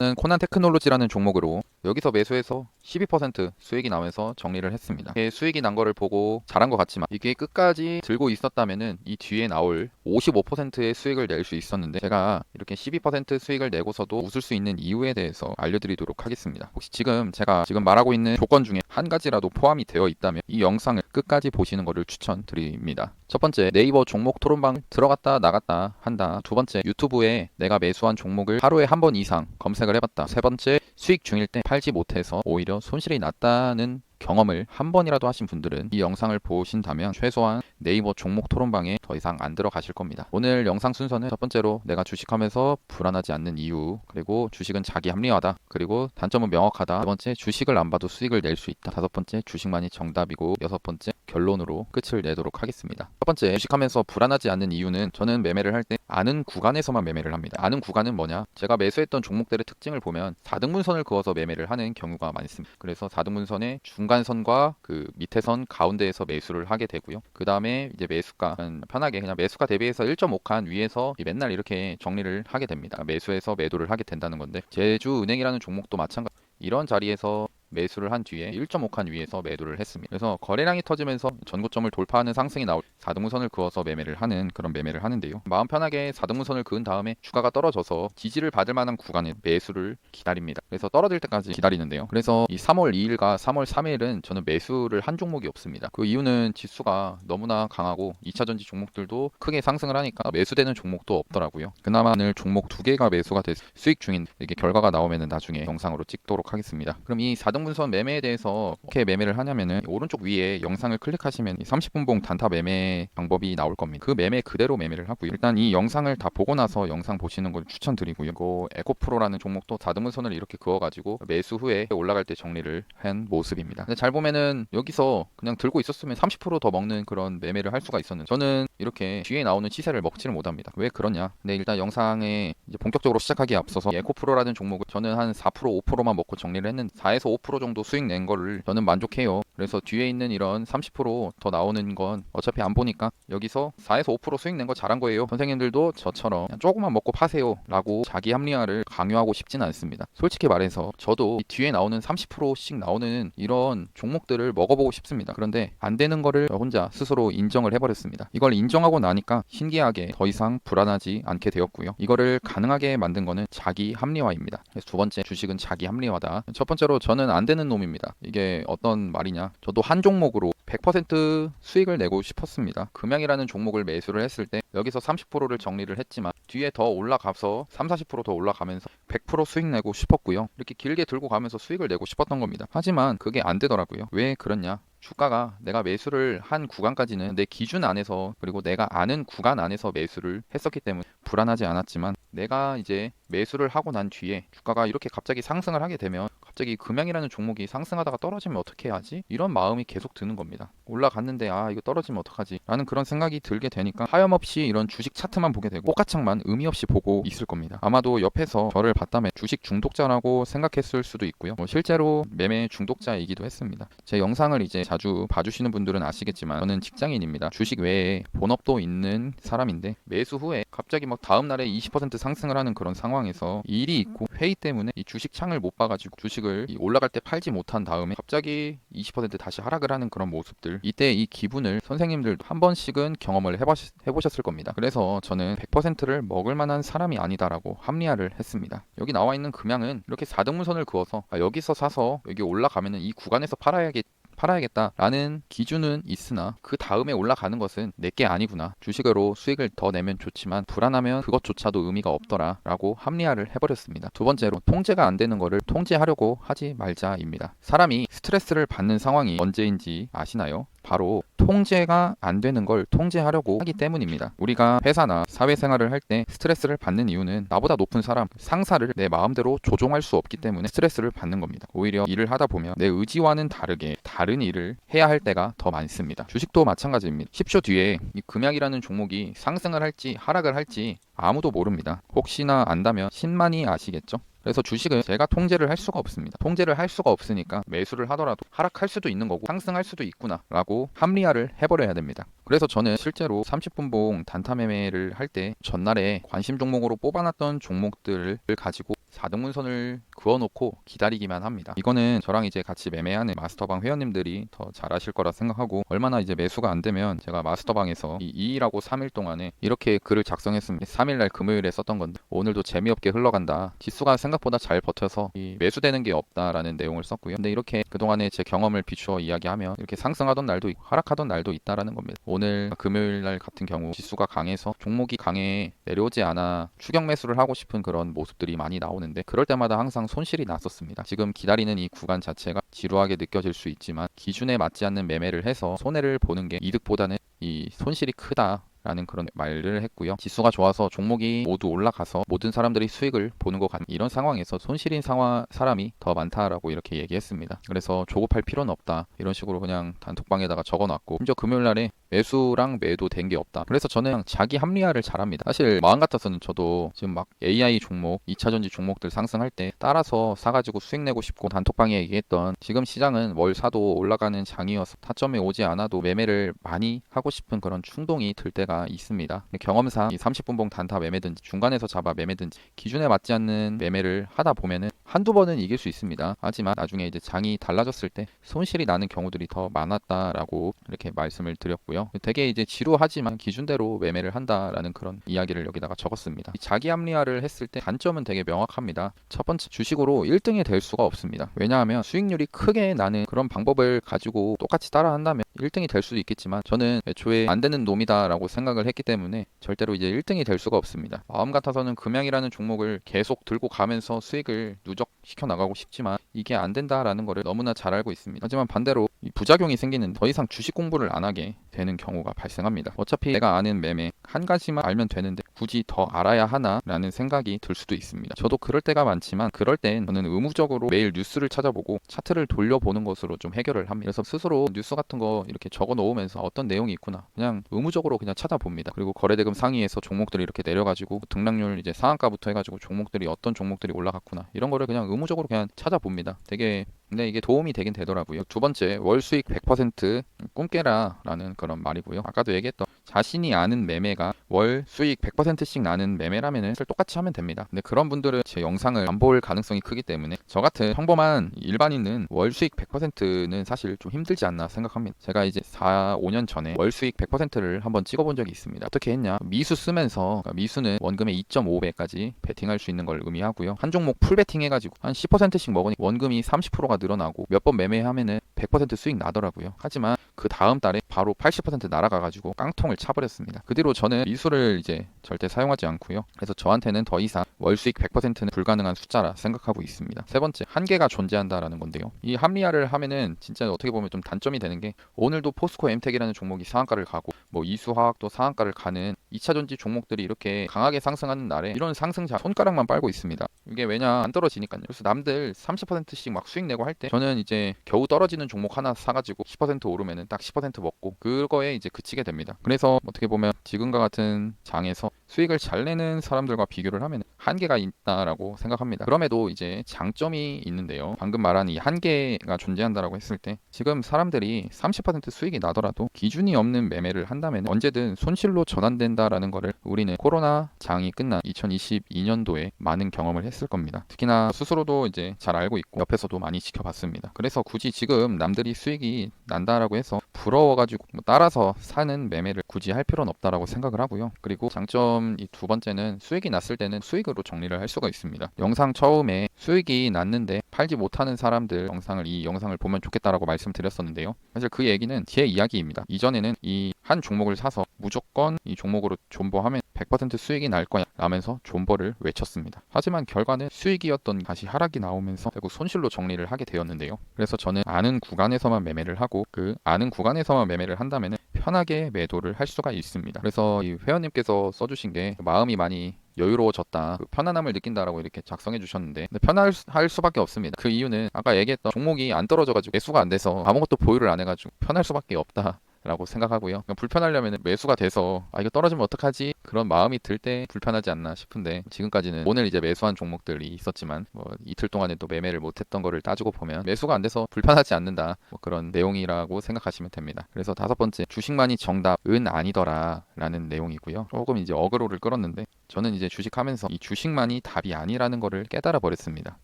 는 코난 테크놀로지라는 종목으로 여기서 매수해서 12% 수익이 나면서 정리를 했습니다. 이게 수익이 난 거를 보고 잘한 것 같지만 이게 끝까지 들고 있었다면은 이 뒤에 나올 55%의 수익을 낼 수 있었는데 제가 이렇게 12% 수익을 내고서도 웃을 수 있는 이유에 대해서 알려드리도록 하겠습니다. 혹시 지금 제가 지금 말하고 있는 조건 중에 한 가지라도 포함이 되어 있다면 이 영상을 끝까지 보시는 것을 추천드립니다. 첫 번째 네이버 종목 토론방 들어갔다 나갔다 한다. 두 번째 유튜브에 내가 매수한 종목을 하루에 한 번 이상 검색을 해봤다. 세 번째 수익 중일 때 팔지 못해서 오히려 손실이 났다는 경험을 한 번이라도 하신 분들은 이 영상을 보신다면 최소한 네이버 종목 토론방에 더 이상 안 들어가실 겁니다. 오늘 영상 순서는 첫 번째로 내가 주식하면서 불안하지 않는 이유, 그리고 주식은 자기 합리화다, 그리고 단점은 명확하다. 두 번째 주식을 안 봐도 수익을 낼 수 있다. 다섯 번째 주식만이 정답이고 여섯 번째 결론으로 끝을 내도록 하겠습니다. 첫 번째 주식하면서 불안하지 않는 이유는 저는 매매를 할 때 아는 구간에서만 매매를 합니다. 아는 구간은 뭐냐? 제가 매수했던 종목들의 특징을 보면 4등분선을 그어서 매매를 하는 경우가 많습니다. 그래서 4등분선의 중간선과 그 밑에 선 가운데에서 매수를 하게 되고요. 그 다음에 이제 매수가 편하게 그냥 매수가 대비해서 1.5칸 위에서 맨날 이렇게 정리를 하게 됩니다. 매수해서 매도를 하게 된다는 건데 제주은행이라는 종목도 마찬가지. 이런 자리에서 매수를 한 뒤에 1.5칸 위에서 매도를 했습니다. 그래서 거래량이 터지면서 전고점을 돌파하는 상승이 나올 4등분선을 그어서 매매를 하는 그런 매매를 하는데요. 마음 편하게 4등분선을 그은 다음에 주가가 떨어져서 지지를 받을 만한 구간에 매수를 기다립니다. 그래서 떨어질 때까지 기다리는데요. 그래서 이 3월 2일과 3월 3일은 저는 매수를 한 종목이 없습니다. 그 이유는 지수가 너무나 강하고 2차 전지 종목들도 크게 상승을 하니까 매수되는 종목도 없더라고요. 그나마 오늘 종목 두 개가 매수가 돼 수익 중인 이게 결과가 나오면 나중에 영상으로 찍도록 하겠습니다. 그럼 이 4등 이등분선 매매에 대해서 어떻게 매매를 하냐면은 오른쪽 위에 영상을 클릭하시면 30분봉 단타 매매 방법이 나올 겁니다. 그 매매 그대로 매매를 하고요. 일단 이 영상을 다 보고 나서 영상 보시는 걸 추천드리고요. 이거 에코프로라는 종목도 4등분선을 이렇게 그어가지고 매수 후에 올라갈 때 정리를 한 모습입니다. 근데 잘 보면은 여기서 그냥 들고 있었으면 30%더 먹는 그런 매매를 할 수가 있었는데 저는 이렇게 뒤에 나오는 시세를 먹지를 못합니다. 왜 그러냐? 근데 일단 영상에 본격적으로 시작하기에 앞서서 에코프로라는 종목을 저는 한 4% 5%만 먹고 정리를 했는데 4에서 5% 정도 수익 낸 거를 저는 만족해요. 그래서 뒤에 있는 이런 30%더 나오는 건 어차피 안 보니까 여기서 4에서 5% 수익 낸 거 잘한 거예요. 선생님들도 저처럼 조금만 먹고 파세요 라고 자기 합리화를 강요하고 싶지는 않습니다. 솔직히 말해서 저도 뒤에 나오는 30%씩 나오는 이런 종목들을 먹어보고 싶습니다. 그런데 안 되는 거를 혼자 스스로 인정을 해버렸습니다. 이걸 인정하고 나니까 신기하게 더 이상 불안하지 않게 되었고요. 이거를 가능하게 만든 거는 자기 합리화입니다. 그래서 두 번째 주식은 자기 합리화다. 첫 번째로 저는 안 되는 놈입니다. 이게 어떤 말이냐? 저도 한 종목으로 100% 수익을 내고 싶었습니다. 금양이라는 종목을 매수를 했을 때 여기서 30%를 정리를 했지만 뒤에 더 올라가서 3, 40%더 올라가면서 100% 수익 내고 싶었고요. 이렇게 길게 들고 가면서 수익을 내고 싶었던 겁니다. 하지만 그게 안 되더라고요. 왜 그렇냐? 주가가 내가 매수를 한 구간까지는 내 기준 안에서 그리고 내가 아는 구간 안에서 매수를 했었기 때문에 불안하지 않았지만 내가 이제 매수를 하고 난 뒤에 주가가 이렇게 갑자기 상승을 하게 되면 갑자기 금양이라는 종목이 상승하다가 떨어지면 어떻게 해야지? 이런 마음이 계속 드는 겁니다. 올라갔는데 아 이거 떨어지면 어떡하지? 라는 그런 생각이 들게 되니까 하염없이 이런 주식 차트만 보게 되고 꽃가창만 의미 없이 보고 있을 겁니다. 아마도 옆에서 저를 봤다면 주식 중독자라고 생각했을 수도 있고요. 뭐 실제로 매매 중독자이기도 했습니다. 제 영상을 이제 자주 봐주시는 분들은 아시겠지만 저는 직장인입니다. 주식 외에 본업도 있는 사람인데 매수 후에 갑자기 막 다음 날에 20% 상승을 하는 그런 상황에서 일이 있고 회의 때문에 이 주식 창을 못 봐가지고 주식 을 올라갈 때 팔지 못한 다음에 갑자기 20% 다시 하락을 하는 그런 모습들 이때 이 기분을 선생님들도 한 번씩은 경험을 해보셨, 해보셨을 겁니다. 그래서 저는 100%를 먹을 만한 사람이 아니다라고 합리화를 했습니다. 여기 나와 있는 금양은 이렇게 4등분선을 그어서 아, 여기서 사서 여기 올라가면은 이 구간에서 팔아야겠 팔아야겠다라는 기준은 있으나 그 다음에 올라가는 것은 내게 아니구나. 주식으로 수익을 더 내면 좋지만 불안하면 그것조차도 의미가 없더라라고 합리화를 해버렸습니다. 두 번째로 통제가 안 되는 거를 통제하려고 하지 말자입니다. 사람이 스트레스를 받는 상황이 언제인지 아시나요? 바로 통제가 안 되는 걸 통제하려고 하기 때문입니다. 우리가 회사나 사회생활을 할 때 스트레스를 받는 이유는 나보다 높은 사람, 상사를 내 마음대로 조종할 수 없기 때문에 스트레스를 받는 겁니다. 오히려 일을 하다 보면 내 의지와는 다르게 다른 일을 해야 할 때가 더 많습니다. 주식도 마찬가지입니다. 10초 뒤에 이 금약이라는 종목이 상승을 할지 하락을 할지 아무도 모릅니다. 혹시나 안다면 신만이 아시겠죠? 그래서 주식은 제가 통제를 할 수가 없습니다. 통제를 할 수가 없으니까 매수를 하더라도 하락할 수도 있는 거고 상승할 수도 있구나라고 합리화를 해버려야 됩니다. 그래서 저는 실제로 30분봉 단타 매매를 할 때 전날에 관심 종목으로 뽑아놨던 종목들을 가지고 4등분선을 그어놓고 기다리기만 합니다. 이거는 저랑 이제 같이 매매하는 마스터방 회원님들이 더 잘하실 거라 생각하고 얼마나 이제 매수가 안 되면 제가 마스터방에서 이 2일하고 3일 동안에 이렇게 글을 작성했습니다. 3일날 금요일에 썼던 건데 오늘도 재미없게 흘러간다. 지수가 생각보다 잘 버텨서 이 매수되는 게 없다라는 내용을 썼고요. 근데 이렇게 그동안의 제 경험을 비추어 이야기하면 이렇게 상승하던 날도 있고 하락하던 날도 있다라는 겁니다. 오늘 금요일날 같은 경우 지수가 강해서 종목이 강해 내려오지 않아 추격 매수를 하고 싶은 그런 모습들이 많이 나오는 데 그럴 때마다 항상 손실이 났었습니다. 지금 기다리는 이 구간 자체가 지루하게 느껴질 수 있지만 기준에 맞지 않는 매매를 해서 손해를 보는 게 이득보다는 이 손실이 크다. 라는 그런 말을 했고요. 지수가 좋아서 종목이 모두 올라가서 모든 사람들이 수익을 보는 것 같은 이런 상황에서 손실인 상황 사람이 더 많다라고 이렇게 얘기했습니다. 그래서 조급할 필요는 없다. 이런 식으로 그냥 단톡방에다가 적어놨고 심지어 금요일 날에 매수랑 매도 된 게 없다. 그래서 저는 자기 합리화를 잘합니다. 사실 마음 같아서는 저도 지금 막 AI 종목, 2차전지 종목들 상승할 때 따라서 사가지고 수익 내고 싶고 단톡방에 얘기했던 지금 시장은 뭘 사도 올라가는 장이어서 타점에 오지 않아도 매매를 많이 하고 싶은 그런 충동이 들 때가 있습니다. 경험상 이 30분봉 단타 매매든지 중간에서 잡아 매매든지 기준에 맞지 않는 매매를 하다 보면은 한두 번은 이길 수 있습니다. 하지만 나중에 이제 장이 달라졌을 때 손실이 나는 경우들이 더 많았다라고 이렇게 말씀을 드렸고요. 되게 이제 지루하지만 기준대로 매매를 한다라는 그런 이야기를 여기다가 적었습니다. 자기 합리화를 했을 때 단점은 되게 명확합니다. 첫 번째 주식으로 1등이 될 수가 없습니다. 왜냐하면 수익률이 크게 나는 그런 방법을 가지고 똑같이 따라 한다면 1등이 될 수도 있겠지만 저는 애초에 안 되는 놈이다라고 생각을 했기 때문에 절대로 이제 1등이 될 수가 없습니다. 마음 같아서는 금양이라는 종목을 계속 들고 가면서 수익을 누적시켜 나가고 싶지만 이게 안 된다라는 거를 너무나 잘 알고 있습니다. 하지만 반대로 부작용이 생기는 더 이상 주식 공부를 안 하게 되는 경우가 발생합니다. 어차피 내가 아는 매매 한 가지만 알면 되는데 굳이 더 알아야 하나 라는 생각이 들 수도 있습니다. 저도 그럴 때가 많지만 그럴 땐 저는 의무적으로 매일 뉴스를 찾아보고 차트를 돌려보는 것으로 좀 해결을 합니다. 그래서 스스로 뉴스 같은 거 이렇게 적어 놓으면서 어떤 내용이 있구나 그냥 의무적으로 그냥 찾아봅니다. 그리고 거래대금 상위에서 종목들이 이렇게 내려가지고 등락률 이제 상한가부터 해가지고 종목들이 어떤 종목들이 올라갔구나 이런 거를 그냥 의무적으로 그냥 찾아봅니다. 되게 근데 이게 도움이 되긴 되더라고요. 두 번째, 월 수익 100% 꿈깨라라는 그런 말이고요. 아까도 얘기했던 자신이 아는 매매가 월 수익 100%씩 나는 매매라면은 똑같이 하면 됩니다. 근데 그런 분들은 제 영상을 안 볼 가능성이 크기 때문에 저 같은 평범한 일반인은 월 수익 100%는 사실 좀 힘들지 않나 생각합니다. 제가 이제 4, 5년 전에 월 수익 100%를 한번 찍어본 적이 있습니다. 어떻게 했냐? 미수 쓰면서 그러니까 미수는 원금의 2.5배까지 베팅할 수 있는 걸 의미하고요. 한 종목 풀 베팅 해가지고 한 10%씩 먹으니 원금이 30%가 늘어나고 몇 번 매매하면은 100% 수익 나더라고요. 하지만 그 다음 달에 바로 80% 날아가가지고 깡통을 차버렸습니다. 그 뒤로 저는 미수를 이제 절대 사용하지 않고요. 그래서 저한테는 더 이상 월 수익 100%는 불가능한 숫자라 생각하고 있습니다. 세 번째, 한계가 존재한다라는 건데요. 이 합리화를 하면은 진짜 어떻게 보면 좀 단점이 되는 게 오늘도 포스코 엠텍이라는 종목이 상한가를 가고 뭐 이수화학도 상한가를 가는 2차 전지 종목들이 이렇게 강하게 상승하는 날에 이런 상승자 손가락만 빨고 있습니다. 이게 왜냐 안 떨어지니까요. 그래서 남들 30%씩 막 수익 내고 할 때 저는 이제 겨우 떨어지는 종목 하나 사가지고 10% 오르면은 딱 10% 먹고 그거에 이제 그치게 됩니다. 그래서 어떻게 보면 지금과 같은 장에서 수익을 잘 내는 사람들과 비교를 하면 한계가 있다라고 생각합니다. 그럼에도 이제 장점이 있는데요. 방금 말한 이 한계가 존재한다라고 했을 때 지금 사람들이 30% 수익이 나더라도 기준이 없는 매매를 한다면 언제든 손실로 전환된다라는 거를 우리는 코로나 장이 끝난 2022년도에 많은 경험을 했을 겁니다. 특히나 스스로도 이제 잘 알고 있고 옆에서도 많이 지켜봤습니다. 그래서 굳이 지금 남들이 수익이 난다라고 해서 부러워가지고 뭐 따라서 사는 매매를 굳이 할 필요는 없다라고 생각을 하고요. 그리고 장점 이 두 번째는 수익이 났을 때는 수익으로 정리를 할 수가 있습니다. 영상 처음에 수익이 났는데 팔지 못하는 사람들 영상을 이 영상을 보면 좋겠다라고 말씀드렸었는데요. 사실 그 얘기는 제 이야기입니다. 이전에는 이 한 종목을 사서 무조건 이 종목으로 존버하면 100% 수익이 날 거야 라면서 존버를 외쳤습니다. 하지만 결과는 수익이었던 다시 하락이 나오면서 결국 손실로 정리를 하게 되었는데요. 그래서 저는 아는 구간에서만 매매를 하고 그 아는 구간에서만 매매를 한다면 편하게 매도를 할 수가 있습니다. 그래서 이 회원님께서 써주신 게 마음이 많이 여유로워졌다. 그 편안함을 느낀다라고 이렇게 작성해 주셨는데 편할 수밖에 없습니다. 그 이유는 아까 얘기했던 종목이 안 떨어져가지고 매수가 안 돼서 아무것도 보유를 안 해가지고 편할 수밖에 없다. 라고 생각하고요. 불편하려면 매수가 돼서 아 이거 떨어지면 어떡하지 그런 마음이 들 때 불편하지 않나 싶은데 지금까지는 오늘 이제 매수한 종목들이 있었지만 뭐 이틀 동안에 또 매매를 못했던 거를 따지고 보면 매수가 안 돼서 불편하지 않는다 뭐 그런 내용이라고 생각하시면 됩니다. 그래서 다섯 번째 주식만이 정답은 아니더라라는 내용이고요. 조금 이제 어그로를 끌었는데 저는 이제 주식하면서 이 주식만이 답이 아니라는 거를 깨달아 버렸습니다.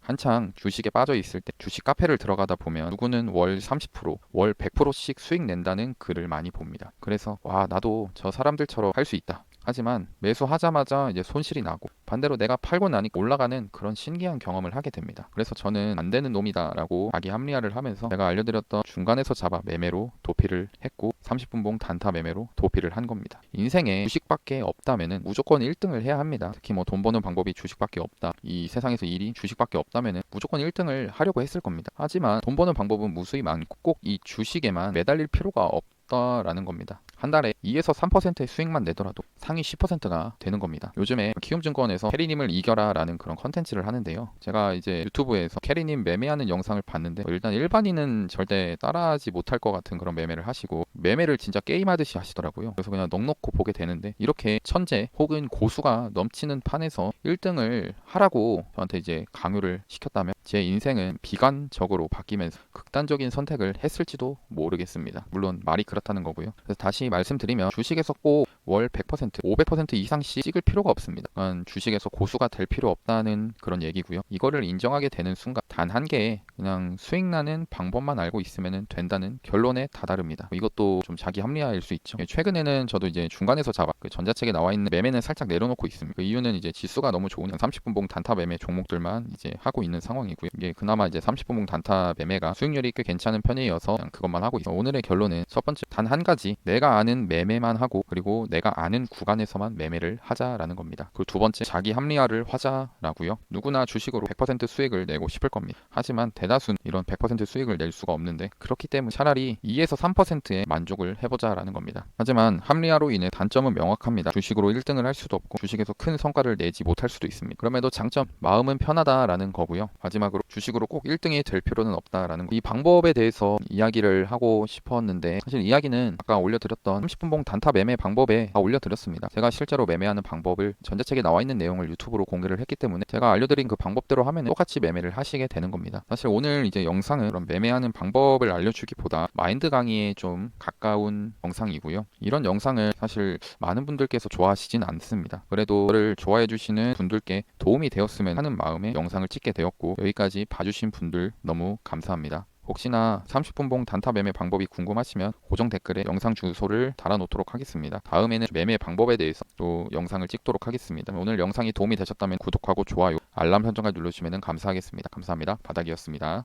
한창 주식에 빠져 있을 때 주식 카페를 들어가다 보면 누구는 월 30%, 월 100%씩 수익 낸다는 글을 많이 봅니다. 그래서 와 나도 저 사람들처럼 할 수 있다. 하지만 매수하자마자 이제 손실이 나고 반대로 내가 팔고 나니까 올라가는 그런 신기한 경험을 하게 됩니다. 그래서 저는 안 되는 놈이다라고 자기 합리화를 하면서 제가 알려드렸던 중간에서 잡아 매매로 도피를 했고 30분 봉 단타 매매로 도피를 한 겁니다. 인생에 주식밖에 없다면은 무조건 1등을 해야 합니다. 특히 뭐 돈 버는 방법이 주식밖에 없다. 이 세상에서 일이 주식밖에 없다면은 무조건 1등을 하려고 했을 겁니다. 하지만 돈 버는 방법은 무수히 많고 꼭 이 주식에만 매달릴 필요가 없다라는 겁니다. 한 달에 2에서 3%의 수익만 내더라도 상위 10%가 되는 겁니다. 요즘에 키움증권에서 캐리님을 이겨라 라는 그런 컨텐츠를 하는데요. 제가 이제 유튜브에서 캐리님 매매하는 영상을 봤는데 뭐 일단 일반인은 절대 따라하지 못할 것 같은 그런 매매를 하시고 매매를 진짜 게임하듯이 하시더라고요. 그래서 그냥 넉넉고 보게 되는데 이렇게 천재 혹은 고수가 넘치는 판에서 1등을 하라고 저한테 이제 강요를 시켰다면 제 인생은 비관적으로 바뀌면서 극단적인 선택을 했을지도 모르겠습니다. 물론 말이 그렇다는 거고요. 그래서 다시 말씀드리면 주식에서 꼭 월 100%, 500% 이상씩 찍을 필요가 없습니다. 주식에서 고수가 될 필요 없다는 그런 얘기고요. 이거를 인정하게 되는 순간 단 한 개의 그냥 수익 나는 방법만 알고 있으면 된다는 결론에 다다릅니다. 이것도 좀 자기 합리화일 수 있죠. 최근에는 저도 이제 중간에서 잡아 그 전자책에 나와 있는 매매는 살짝 내려놓고 있습니다. 그 이유는 이제 지수가 너무 좋으니까 30분봉 단타 매매 종목들만 이제 하고 있는 상황이고요. 이게 그나마 이제 30분봉 단타 매매가 수익률이 꽤 괜찮은 편이어서 그것만 하고 있어요. 오늘의 결론은 첫 번째 단 한 가지 내가 아는 매매만 하고 그리고 내가 아는 구간에서만 매매를 하자라는 겁니다. 그리고 두 번째 자기 합리화를 하자라고요. 누구나 주식으로 100% 수익을 내고 싶을 겁니다. 하지만 대다수는 이런 100% 수익을 낼 수가 없는데 그렇기 때문에 차라리 2에서 3%의 만족을 해보자라는 겁니다. 하지만 합리화로 인해 단점은 명확합니다. 주식으로 1등을 할 수도 없고 주식에서 큰 성과를 내지 못할 수도 있습니다. 그럼에도 장점 마음은 편하다라는 거고요. 마지막으로 주식으로 꼭 1등이 될 필요는 없다라는 거. 이 방법에 대해서 이야기를 하고 싶었는데 사실 이야기는 아까 올려드렸던 30분봉 단타 매매 방법 에 다 올려드렸습니다. 제가 실제로 매매하는 방법을 전자책에 나와 있는 내용을 유튜브로 공개를 했기 때문에 제가 알려드린 그 방법대로 하면 똑같이 매매를 하시게 되는 겁니다. 사실 오늘 이제 영상은 그런 매매하는 방법을 알려주기보다 마인드 강의에 좀 가까운 영상이고요. 이런 영상을 사실 많은 분들께서 좋아하시진 않습니다. 그래도 저를 좋아해 주시는 분들께 도움이 되었으면 하는 마음에 영상을 찍게 되었고 여기까지 봐주신 분들 너무 감사합니다. 혹시나 30분봉 단타 매매 방법이 궁금하시면 고정 댓글에 영상 주소를 달아놓도록 하겠습니다. 다음에는 매매 방법에 대해서 또 영상을 찍도록 하겠습니다. 오늘 영상이 도움이 되셨다면 구독하고 좋아요, 알람 설정까지 눌러주시면 감사하겠습니다. 감사합니다. 바닥이었습니다.